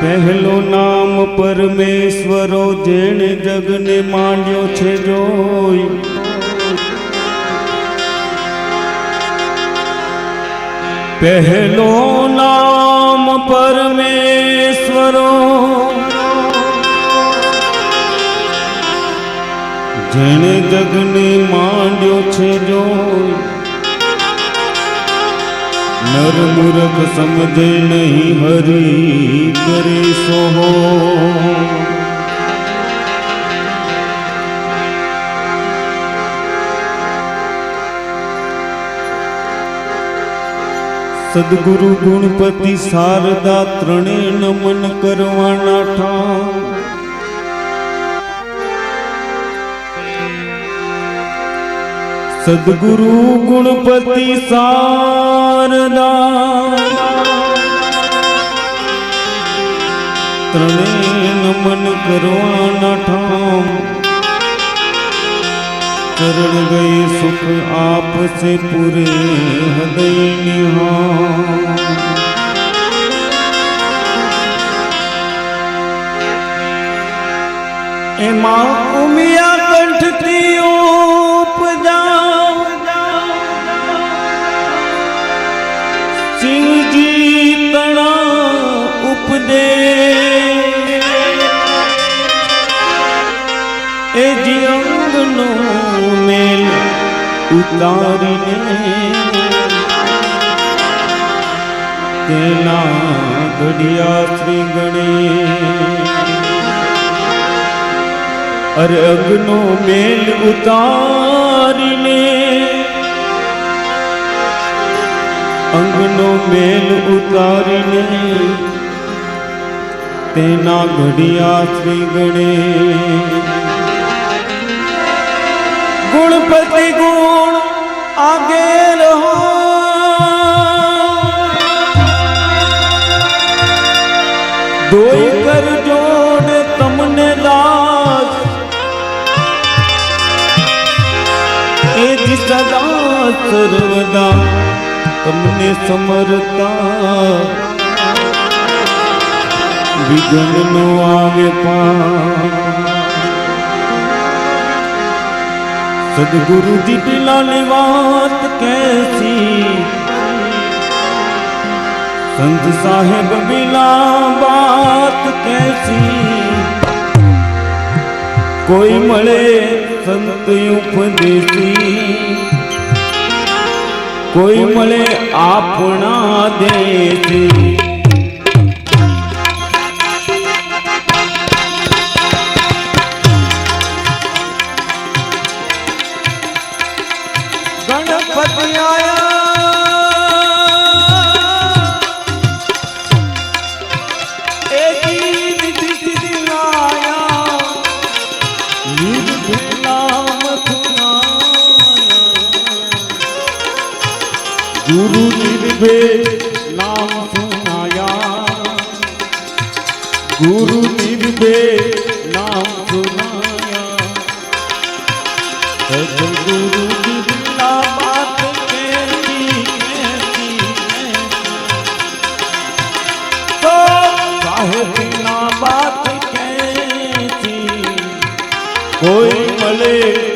પહેલો નામ પરમેશ્વરો જેણે જગને માંડ્યો છે જોઈ. પહેલો નામ પરમેશ્વરો જેણે જગને માંડ્યો છે જોઈ. નર મૂરખ સમજે નહીં હરી કરે સોહો. સદગુરુ ગુણપતિ શારદા ત્રણે નમન કરવાના ઠામ સદગુરુ ગુણપતિ સારદા ત્રણે નમન કરવાના ઠામ ચરણ ગઈ સુખ આપસે પૂરે હૃદય નિહાર એમાં ઉમિયા કંઠથી ઉપદે એ જીવનનો મેલ ઉતારીને તેના ઘડિયા શ્રી ગણેશ અરે અગ્નો મેલ ઉતારીને અંગનો મેલ ઉતારીને તેના ઘડિયા શ્રી ગણે ગુણપતિ ગુણ આગે રહો. દોઈ કર જોડ તમને દાસ એ જ સદા સર્વદા તમને સમરતા વિઘ્ન નો આવે સદગુરુજી વાત કેસી સંત સાહેબ બિલા વાત કેસી કોઈ મળે સંત ઉપદેશી. કોઈ મળે આપણા દેશી. ગણપતિ સાહેબના બાત કહેતી કોઈ મળે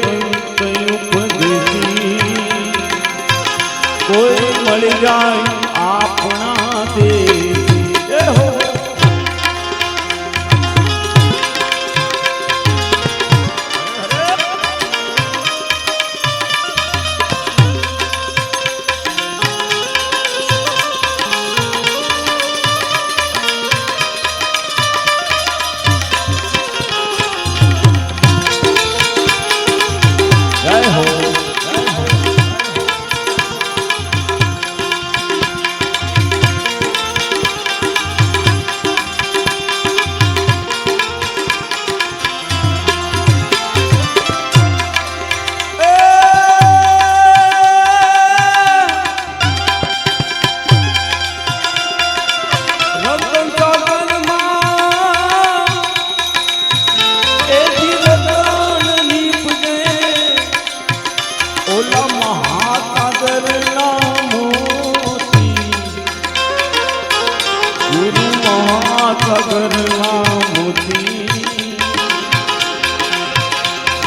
ગુરુ મહાકગરના મોતી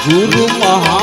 ગુરુ મહા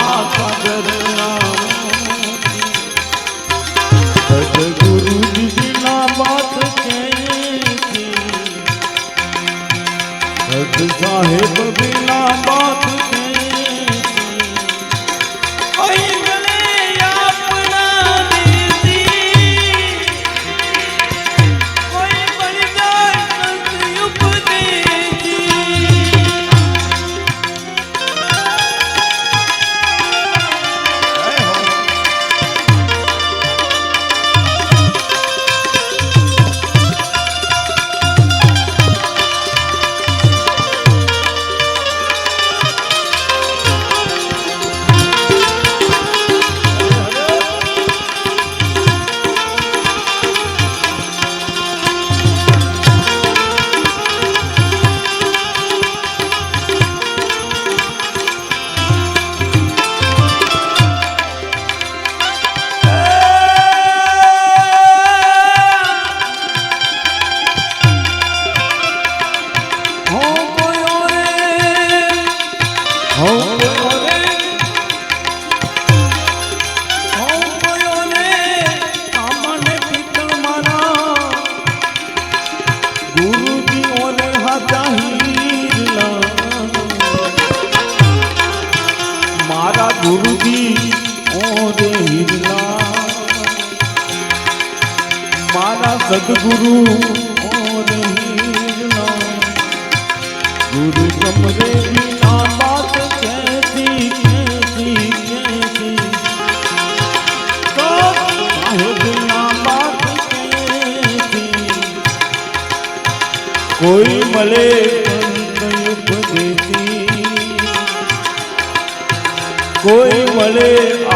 કોઈ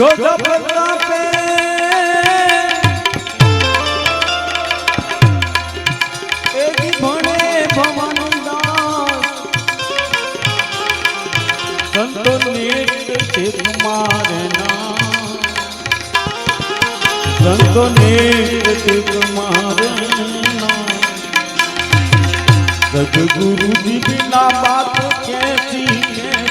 જોજો પ્રતાપે એજી ભણે ભવાનંદાસ સંતો નીટ તિરમારે ના સંતો કેસી.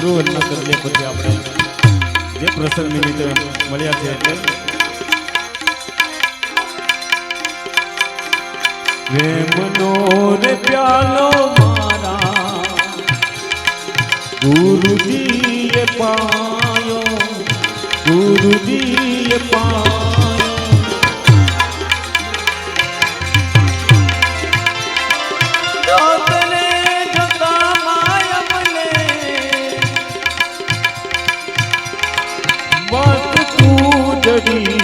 ગુરુ એમના ચરણે પછી આપણે જે પ્રસંગ નિમિત્તે મળ્યા છે એટલે પ્રેમનો રે પ્યાલો મારા ગુરુજીએ પાયો ગુરુજીએ પાયો. हरी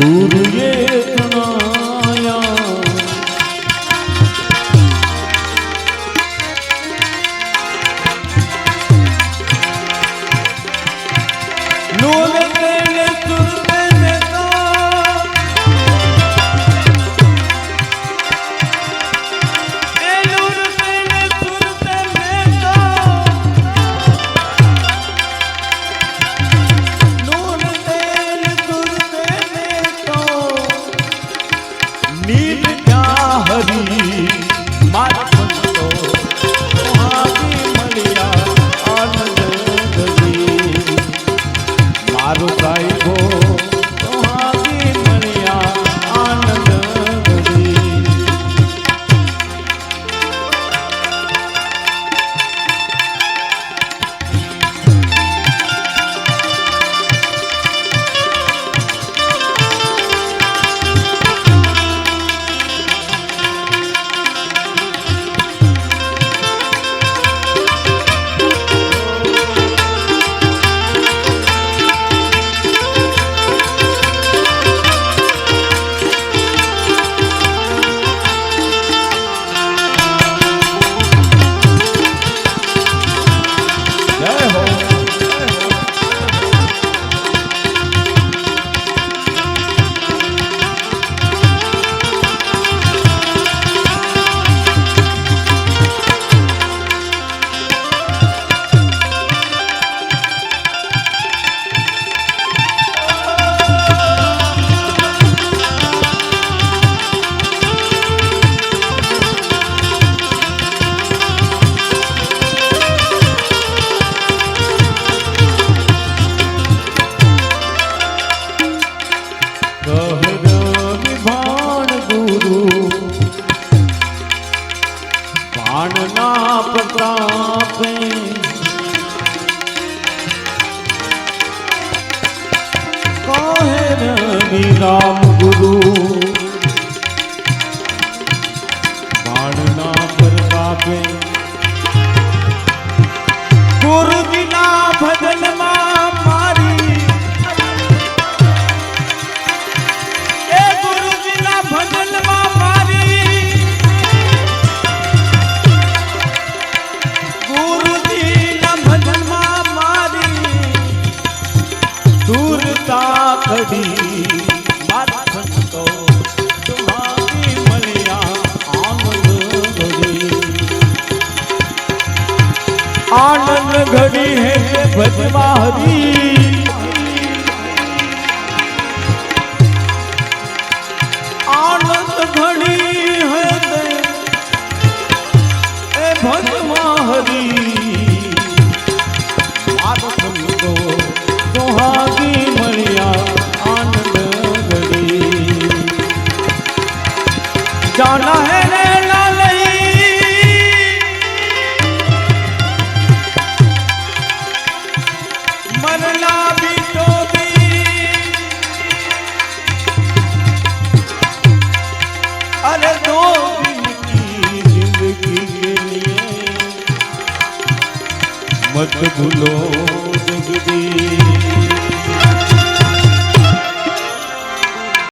ગુરુએ તનાયા હે હરી